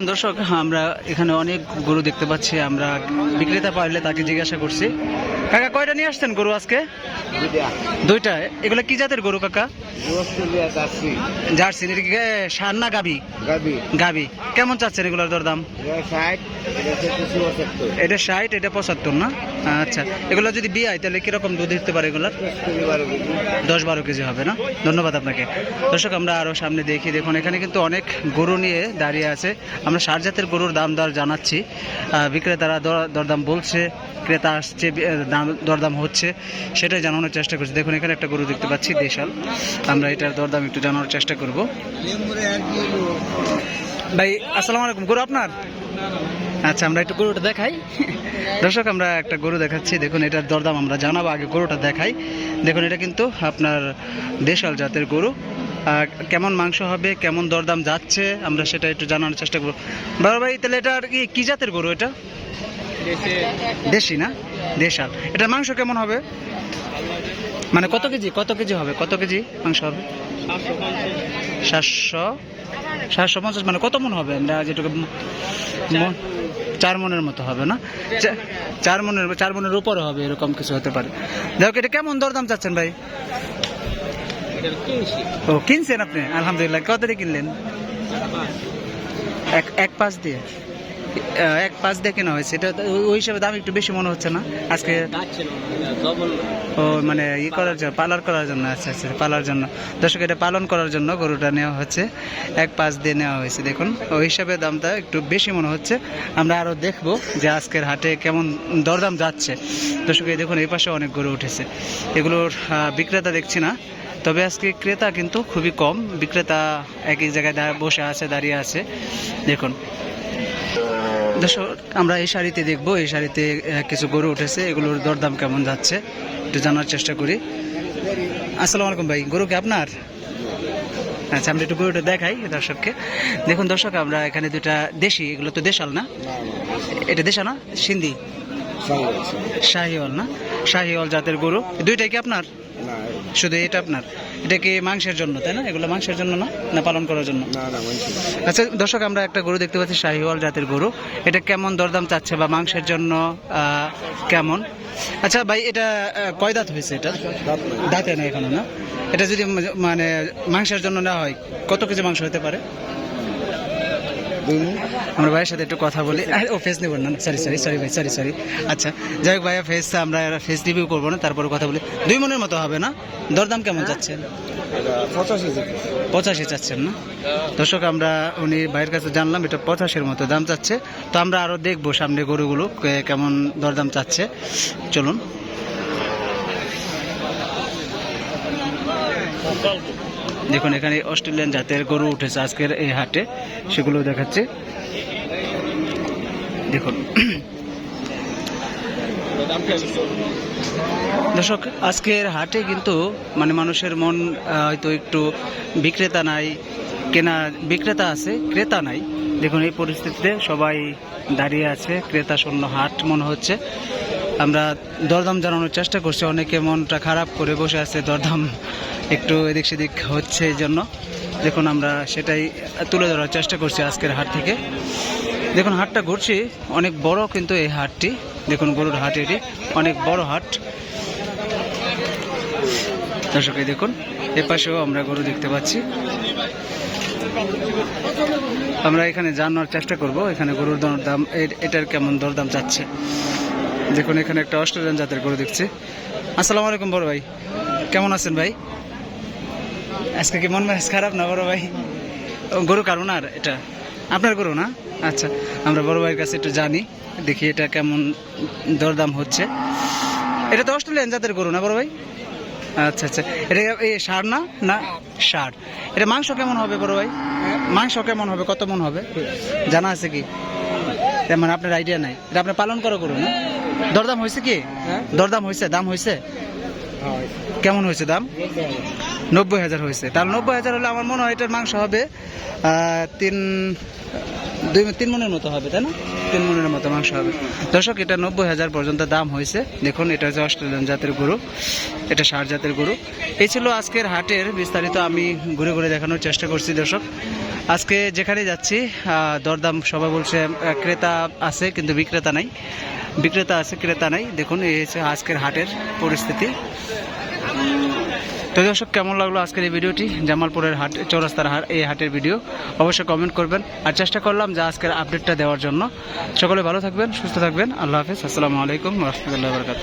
দর্শক আমরা এখানে অনেক গরু দেখতে পাচ্ছি আমরা বিক্রেতা পাইলে তাকে জিজ্ঞাসা করছি। কাকা কয়টা নিয়ে আসছেন গরু আজকে? দুইটা। এগুলো কি জাতের গরু কাকা? জার্সি। সার না গাবি? গাবি। কেমন চাচ্ছেন এগুলোর দরদাম? দাম এটা ষাট এটা পঁচাত্তর না? আচ্ছা এগুলো যদি বিয়ে হয় তাহলে কীরকম দুধ দিতে পারে এগুলোর দশ বারো কেজি হবে না? ধন্যবাদ আপনাকে। দর্শক, আমরা আরও সামনে দেখি, দেখুন, এখানে কিন্তু অনেক গরু নিয়ে দাঁড়িয়ে আছে। আমরা সার জাতের গরুর দাম দর জানাচ্ছি। বিক্রেতারা দর- দরদাম বলছে, ক্রেতা আসছে দাম, দরদাম হচ্ছে, সেটাই জানানোর চেষ্টা করছি। দেখুন, এখানে একটা গরু দেখতে পাচ্ছি, দেশাল। আমরা এটার দরদাম একটু জানানোর চেষ্টা করব। ভাই, আসসালামু আলাইকুম, গরু আপনার? আচ্ছা আমরা একটু গরুটা দেখাই। দর্শক আমরা একটা গরু দেখাচ্ছি। দেখুন এটার দরদাম আমরা জানাব আগে গরুটা দেখাই। দেখুন এটা কিন্তু আপনার দেশাল জাতের গরু। কেমন মাংস হবে কেমন দরদাম যাচ্ছে আমরা সেটা একটু জানানোর চেষ্টা করব। বাবা ভাই তাহলে এটা আর কি কি জাতের গরু এটা? দেশি না? দেশাল। এটার মাংস কেমন হবে? মানে কত কেজি কত কেজি হবে? কত কেজি মাংস হবে? সাতশো। সাতশো পঞ্চাশ মানে কত মন হবে? যেটুকু চার মনের মতো হবে, না? চার মনের চার মনের উপরে হবে, এরকম কিছু হতে পারে। দেখো এটা কেমন দরদাম চাচ্ছেন ভাই? ও, কিনছেন আপনি? আলহামদুলিল্লাহ। কত দিয়ে কিনলেন? এক এক পাঁচ দিয়ে? এক পাঁচ দিয়ে কেনা হয়েছে। এটা ওই- হিসাবে দাম একটু বেশি মনে হচ্ছে না? আজকে ও মানে ই করার জন্য পালার করার জন্য আচ্ছা আচ্ছা পালার জন্য। দর্শক, এটা পালন করার জন্য গরুটা নেওয়া হচ্ছে। এক পাঁচ দিয়ে নেওয়া হয়েছে, দেখুন। ওই হিসাবে দামটা একটু বেশি মনে হচ্ছে। আমরা আরও দেখব যে আজকের হাটে কেমন দরদাম যাচ্ছে। দর্শক, এই দেখুন, এই পাশে অনেক গরু উঠেছে। এগুলোর বিক্রেতা দেখছি না। তবে আজকে ক্রেতা কিন্তু খুবই কম। বিক্রেতা একই জায়গায় বসে আছে, দাঁড়িয়ে আছে। দেখুন দর্শক, আমরা এই শাড়িতে দেখব, এই শাড়িতে কিছু গরু উঠেছে, এগুলোর দরদাম কেমন যাচ্ছে, একটু জানার চেষ্টা করি। আসসালাম আলাইকুম ভাই, গরু কি আপনার? আচ্ছা আমরা একটু গরুটা দেখাই দর্শককে। দেখুন দর্শক, আমরা এখানে দুটা দেশি, এগুলো তো দেশাল না? এটা দেশাল না? সিন্ধি? শাহিওয়াল না? শাহিওয়াল জাতের গরু। দুইটাই কি আপনার? শুধু এটা আপনার? এটা কি মাংসের জন্য তাই না? এগুলো মাংসের জন্য না? না পালন করার জন্য? না না আচ্ছা দর্শক আমরা একটা গরু দেখতে পাচ্ছি শাহিওয়াল জাতের গরু। এটা কেমন দরদাম চাচ্ছে বা মাংসের জন্য কেমন? আচ্ছা ভাই এটা কয় দাঁত হয়েছে এটা? দাঁতে না এখনও না? এটা যদি মানে মাংসের জন্য নেওয়া হয় কত কেজি মাংস হতে পারে? আমরা ভাইয়ের সাথে একটু কথা বলি। ও ফেস নেবেন না। সরি সরি সরি ভাই সরি সরি আচ্ছা যাই হোক ভাইয়া ফেস আমরা ফেস রিভিউ করব না তারপরে কথা বলি। দুই মনের মতো হবে না? দরদাম কেমন যাচ্ছে পঁচাশি পঁচাশি চাচ্ছেন না? দর্শক আমরা উনি ভাইয়ের কাছে জানলাম এটা পঁচাশির মতো দাম চাচ্ছে। তো আমরা আরও দেখব সামনে গরুগুলো কেমন দরদাম চাচ্ছে। চলুন। দেখুন, এখানে অস্ট্রেলিয়ান জাতের গরু উঠেছে আজকের এই হাটে, সেগুলো দেখাচ্ছে। দেখুন। দর্শক, আজকের হাটে কিন্তু মানে মানুষের মন হয়তো একটু বিক্রেতা নাই, কেনা, বিক্রেতা আছে, ক্রেতা নাই। দেখুন, এই পরিস্থিতিতে সবাই দাঁড়িয়ে আছে, ক্রেতা শূন্য হাট মনে হচ্ছে। আমরা দরদাম জানানোর চেষ্টা করছি। অনেকে মনটা খারাপ করে বসে আছে, দরদাম একটু এদিক সেদিক হচ্ছে এই জন্য। দেখুন, আমরা সেটাই তুলে ধরার চেষ্টা করছি আজকের হাট থেকে। দেখুন, হাটটা ঘুরছি। অনেক বড় কিন্তু এই হাটটি। দেখুন, গরুর হাট এটি। অনেক বড় হাট। দর্শক দেখুন, এ পাশেও আমরা গরু দেখতে পাচ্ছি। আমরা এখানে জানার চেষ্টা করব, এখানে গরুর দর দাম এটার কেমন দরদাম চাচ্ছে। দেখুন, এখানে একটা অস্ট্রেলিয়ান জাতের গরু দেখছি। আসসালামু আলাইকুম বড় ভাই। কেমন আছেন ভাই? আজকে কি মন মেজাজ খারাপ না বড় ভাই? গরু কারণ আর এটা? আপনার গরু না? আচ্ছা আমরা বড় ভাইয়ের কাছে একটু জানি, দেখি এটা কেমন দরদাম হচ্ছে। এটা তো অস্ট্রেলিয়ান জাতের গরু না বড় ভাই? আচ্ছা আচ্ছা। এটা এই সার না? না সার এটা মাংস কেমন হবে বড় ভাই? মাংস কেমন হবে? কত মন হবে? জানা আছে কি? মানে আপনার আইডিয়া নাই। এটা আপনি পালন করো করুন না? দরদাম হয়েছে কি? দরদাম হয়েছে দাম হয়েছে? কেমন হয়েছে দাম? নব্বই হাজার হয়েছে। তাহলে নব্বই হাজার হলে আমার মনে হয় এটার মাংস হবে তিন দুই তিন মনের মতো হবে তাই না? তিন মনের মতো মাংস হবে। দর্শক এটা নব্বই হাজার পর্যন্ত দাম হয়েছে। দেখুন এটা হচ্ছে অস্ট্রেলিয়ান জাতের গরু এটা সার জাতের গরু। এই ছিল আজকের হাটের বিস্তারিত আমি ঘুরে ঘুরে দেখানোর চেষ্টা করছি দর্শক। আজকে যেখানে যাচ্ছি দরদাম সবাই বলছে ক্রেতা আছে কিন্তু বিক্রেতা নাই। বিক্রেতা আছে, ক্রেতা নেই। দেখুন, এই হচ্ছে আজকের হাটের পরিস্থিতি। তো দর্শক, কেমন লাগল আজকের এই ভিডিওটি? জামালপুরের হাট, চৌরাস্তার হাট, এই হাটের ভিডিও। অবশ্যই কমেন্ট করবেন। আর চেষ্টা করলাম যে আজকের আপডেটটা দেওয়ার জন্য। সকলে ভালো থাকবেন, সুস্থ থাকবেন। আল্লাহ হাফিজ। আসসালামু আলাইকুম রহমতুল্লাহ বরকাত